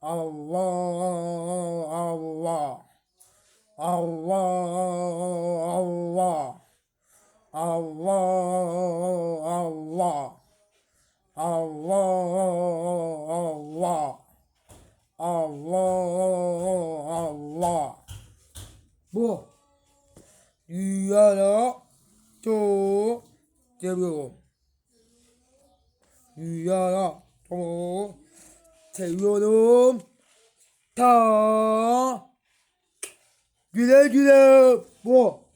Allah. Allah. Allah. Allah. Allah. Allah. Allah. Allah. Bu. Dünyada çok seviyorum. Dünyada çok seviyorum. Ta güle güle bu.